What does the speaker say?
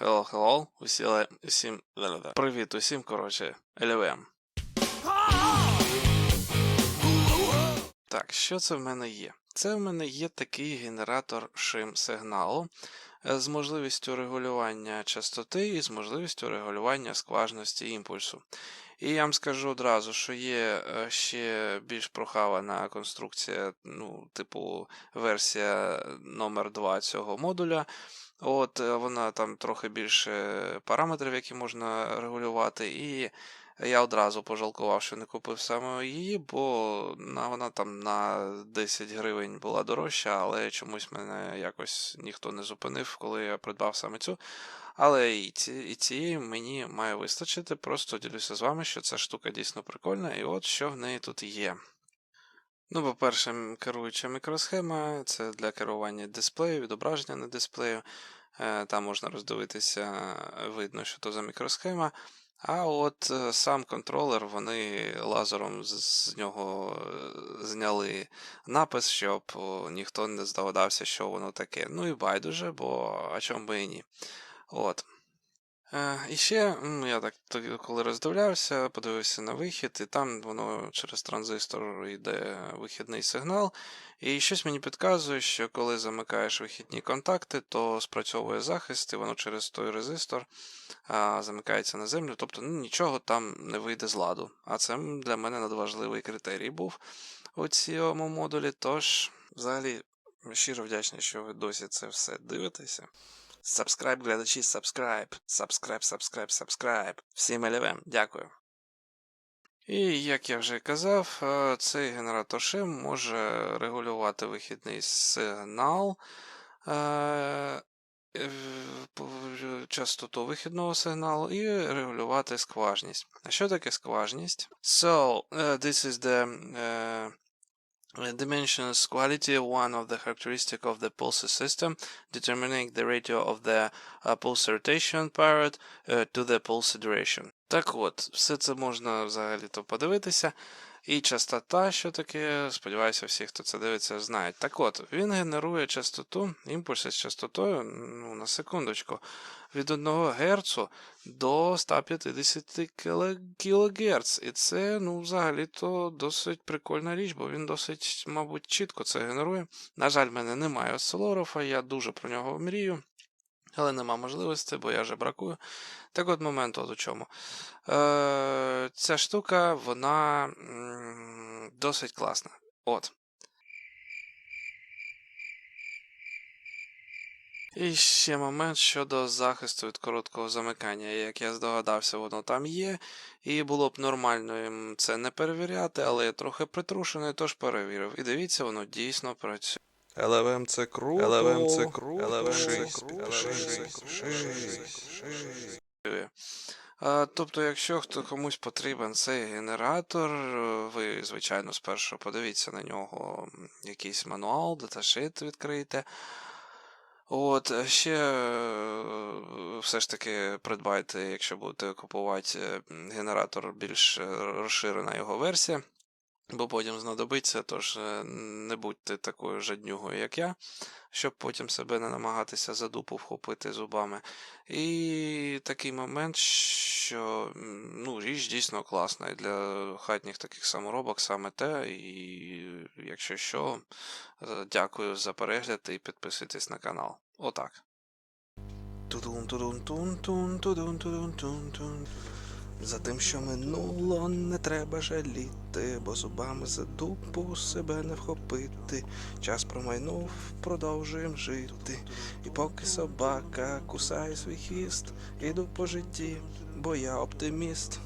Hello, hello. усіле усім... Привіт усім, коротше, LVM. Так, що це в мене є? Це в мене є такий генератор шим сигналу е, з можливістю регулювання частоти і з можливістю регулювання скважності імпульсу. І я вам скажу одразу, що є е, ще більш прохавана конструкція, ну, типу версія номер 2 цього модуля. От, е, вона там трохи більше параметрів, які можна регулювати, і я одразу пожалкував, що не купив саме її, бо вона там на 10 гривень була дорожча, але чомусь мене якось ніхто не зупинив, коли я придбав саме цю. Але і, ці, і цієї мені має вистачити. Просто ділюся з вами, що ця штука дійсно прикольна, і от що в неї тут є. Ну, по-перше, керуюча мікросхема це для керування дисплею, відображення на дисплею. Е, Там можна роздивитися, видно, що то за мікросхема. А от е, сам контролер, вони лазером з, нього е, зняли напис, щоб ніхто не здогадався, що воно таке. Ну і байдуже, бо а чому би і ні. От. Е, і ще, я так коли роздивлявся, подивився на вихід, і там воно через транзистор йде вихідний сигнал. І щось мені підказує, що коли замикаєш вихідні контакти, то спрацьовує захист, і воно через той резистор замикається на землю. Тобто ну, нічого там не вийде з ладу. А це для мене надважливий критерій був у цьому модулі. Тож, взагалі, щиро вдячний, що ви досі це все дивитеся. Subscribe, глядачі, subscribe, subscribe, subscribe, subscribe. Всім LVM, дякую. І як я вже казав, е, цей генератор шим може регулювати вихідний сигнал, е, в- частоту вихідного сигналу і регулювати скважність. А що таке скважність? So, this is the dimensions quality, one of the characteristic of the pulse system, determining the ratio of the uh, pulse rotation period uh, to the pulse duration. Так от, все це можна взагалі-то подивитися. І частота, що таке, сподіваюся, всі, хто це дивиться, знають. Так от, він генерує частоту, імпульси з частотою, ну, на секундочку, від 1 Гц до 150 кГц. І це, ну, взагалі-то досить прикольна річ, бо він досить, мабуть, чітко це генерує. На жаль, в мене немає осцилографа, я дуже про нього мрію. Але нема можливості, бо я вже бракую. Так от момент от у чому. Е, ця штука, вона досить класна. От. І ще момент щодо захисту від короткого замикання. Як я здогадався, воно там є. І було б нормально їм це не перевіряти, але я трохи притрушений, тож перевірив. І дивіться, воно дійсно працює. LVM це круто. LVM це круто. LVM це круто. Тобто, якщо хто комусь потрібен цей генератор, ви, звичайно, спершу подивіться на нього якийсь мануал, даташит відкрийте. От, ще е, все ж таки придбайте, якщо будете купувати генератор, більш е, розширена його версія, бо потім знадобиться, тож е, не будьте такою жаднюгою, як я, щоб потім себе не намагатися за дупу вхопити зубами. І такий момент, що ну, річ дійсно класна. І для хатніх таких саморобок саме те. І якщо що, е, дякую за перегляд і підписуйтесь на канал. Отак. Тудун-тудун-тун-тун-тудун-тудун-тун-тун. За тим, що минуло, не треба жаліти, бо зубами за дупу себе не вхопити. Час промайнув, продовжуєм жити. І поки собака кусає свій хвіст, іду по житті, бо я оптиміст.